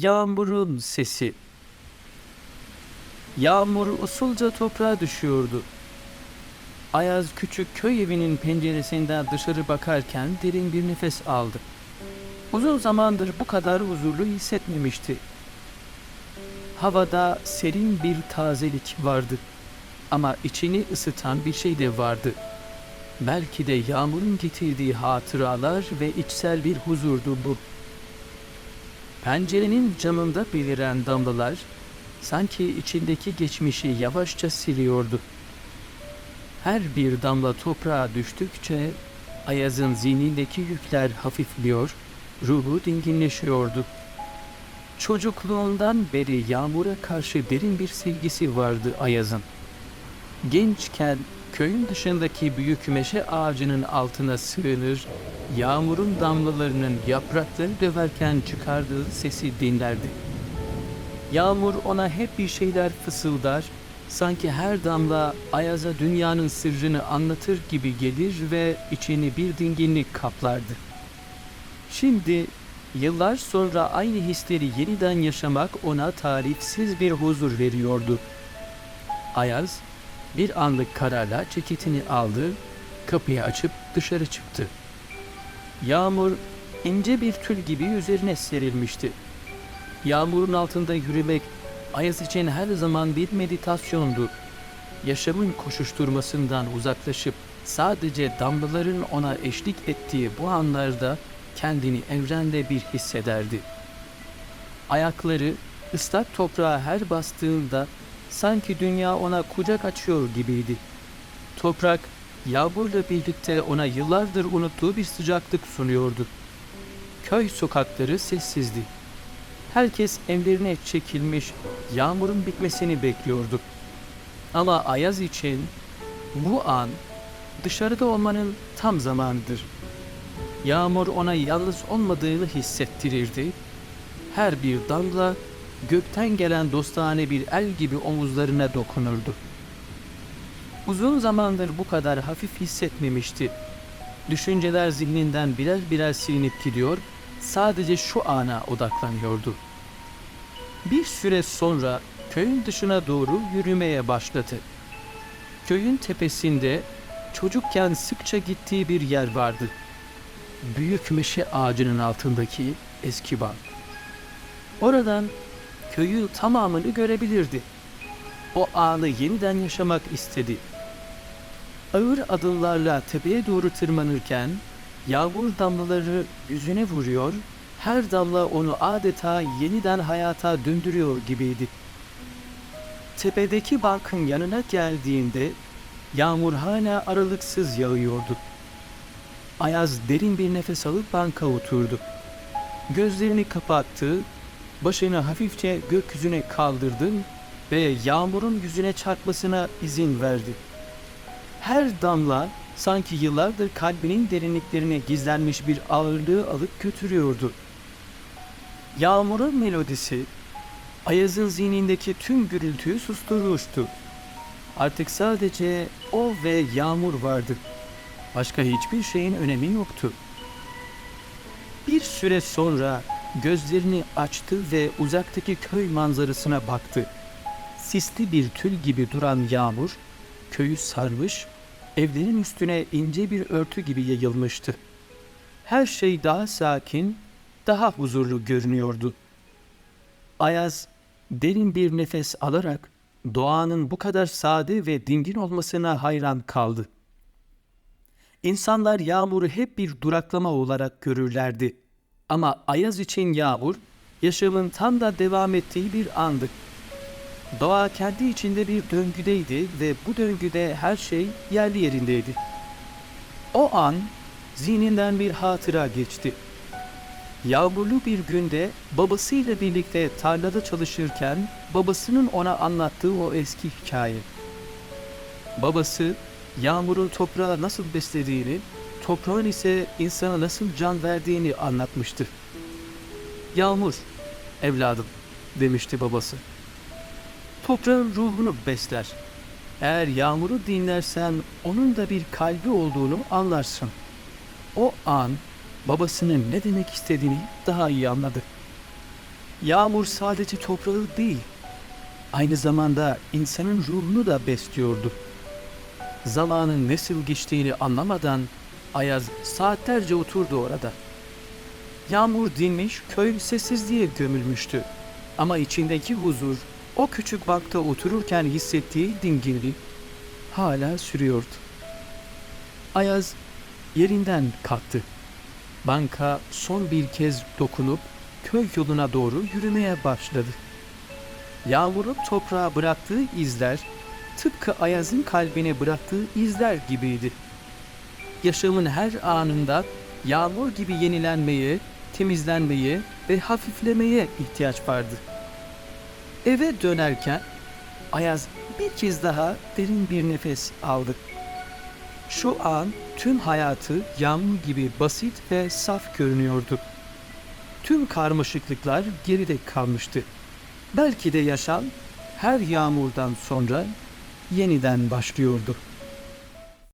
Yağmurun sesi. Yağmur usulca toprağa düşüyordu. Ayaz küçük köy evinin penceresinden dışarı bakarken derin bir nefes aldı. Uzun zamandır bu kadar huzurlu hissetmemişti. Havada serin bir tazelik vardı. Ama içini ısıtan bir şey de vardı. Belki de yağmurun getirdiği hatıralar ve içsel bir huzurdu bu. Pencerenin camında beliren damlalar sanki içindeki geçmişi yavaşça siliyordu. Her bir damla toprağa düştükçe Ayaz'ın zihnindeki yükler hafifliyor, ruhu dinginleşiyordu. Çocukluğundan beri yağmura karşı derin bir sevgisi vardı Ayaz'ın. Gençken köyün dışındaki büyük meşe ağacının altına sığınır, yağmurun damlalarının yaprakları döverken çıkardığı sesi dinlerdi. Yağmur ona hep bir şeyler fısıldar, sanki her damla Ayaz'a dünyanın sırrını anlatır gibi gelir ve içini bir dinginlik kaplardı. Şimdi yıllar sonra aynı hisleri yeniden yaşamak ona tarifsiz bir huzur veriyordu. Ayaz bir anlık kararla ceketini aldı, kapıyı açıp dışarı çıktı. Yağmur ince bir tül gibi üzerine serilmişti. Yağmurun altında yürümek Ayaz için her zaman bir meditasyondu. Yaşamın koşuşturmasından uzaklaşıp sadece damlaların ona eşlik ettiği bu anlarda kendini evrende bir hissederdi. Ayakları ıslak toprağa her bastığında sanki dünya ona kucak açıyor gibiydi. Toprak yağmurla birlikte ona yıllardır unuttuğu bir sıcaklık sunuyordu. Köy sokakları sessizdi. Herkes evlerine çekilmiş, yağmurun bitmesini bekliyordu. Ama Ayaz için bu an dışarıda olmanın tam zamanıdır. Yağmur ona yalnız olmadığını hissettirirdi. Her bir damla gökten gelen dostane bir el gibi omuzlarına dokunurdu. Uzun zamandır bu kadar hafif hissetmemişti. Düşünceler zihninden birer birer silinip gidiyor, sadece şu ana odaklanıyordu. Bir süre sonra köyün dışına doğru yürümeye başladı. Köyün tepesinde çocukken sıkça gittiği bir yer vardı. Büyük meşe ağacının altındaki eski bağ. Oradan köyü tamamını görebilirdi. O anı yeniden yaşamak istedi. Ağır adımlarla tepeye doğru tırmanırken yağmur damlaları yüzüne vuruyor, her damla onu adeta yeniden hayata döndürüyor gibiydi. Tepedeki bankın yanına geldiğinde yağmur hala aralıksız yağıyordu. Ayaz derin bir nefes alıp banka oturdu. Gözlerini kapattı, başını hafifçe gökyüzüne kaldırdı ve yağmurun yüzüne çarpmasına izin verdi. Her damla sanki yıllardır kalbinin derinliklerine gizlenmiş bir ağırlığı alıp götürüyordu. Yağmurun melodisi Ayaz'ın zihnindeki tüm gürültüyü susturmuştu. Artık sadece o ve yağmur vardı. Başka hiçbir şeyin önemi yoktu. Bir süre sonra gözlerini açtı ve uzaktaki köy manzarasına baktı. Sisli bir tül gibi duran yağmur köyü sarmış, evlerin üstüne ince bir örtü gibi yayılmıştı. Her şey daha sakin, daha huzurlu görünüyordu. Ayaz derin bir nefes alarak doğanın bu kadar sade ve dingin olmasına hayran kaldı. İnsanlar yağmuru hep bir duraklama olarak görürlerdi. Ama Ayaz için yağmur, yaşamın tam da devam ettiği bir andı. Doğa kendi içinde bir döngüdeydi ve bu döngüde her şey yerli yerindeydi. O an zihninden bir hatıra geçti. Yağmurlu bir günde babasıyla birlikte tarlada çalışırken babasının ona anlattığı o eski hikaye. Babası yağmurun toprağı nasıl beslediğini, toprağın ise insana nasıl can verdiğini anlatmıştı. Yağmur, evladım demişti babası. Toprağın ruhunu besler. Eğer yağmuru dinlersen onun da bir kalbi olduğunu anlarsın. O an babasının ne demek istediğini daha iyi anladı. Yağmur sadece toprağı değil, aynı zamanda insanın ruhunu da besliyordu. Zamanın nasıl geçtiğini anlamadan Ayaz saatlerce oturdu orada. Yağmur dinmiş, köy sessizliğe gömülmüştü. Ama içindeki huzur, o küçük bankta otururken hissettiği dingillik hala sürüyordu. Ayaz yerinden kalktı. Banka son bir kez dokunup köy yoluna doğru yürümeye başladı. Yağmurun toprağa bıraktığı izler tıpkı Ayaz'ın kalbine bıraktığı izler gibiydi. Yaşamın her anında yağmur gibi yenilenmeye, temizlenmeye ve hafiflemeye ihtiyaç vardı. Eve dönerken Ayaz bir kez daha derin bir nefes aldı. Şu an tüm hayatı yağmur gibi basit ve saf görünüyordu. Tüm karmaşıklıklar geride kalmıştı. Belki de yaşam her yağmurdan sonra yeniden başlıyordu.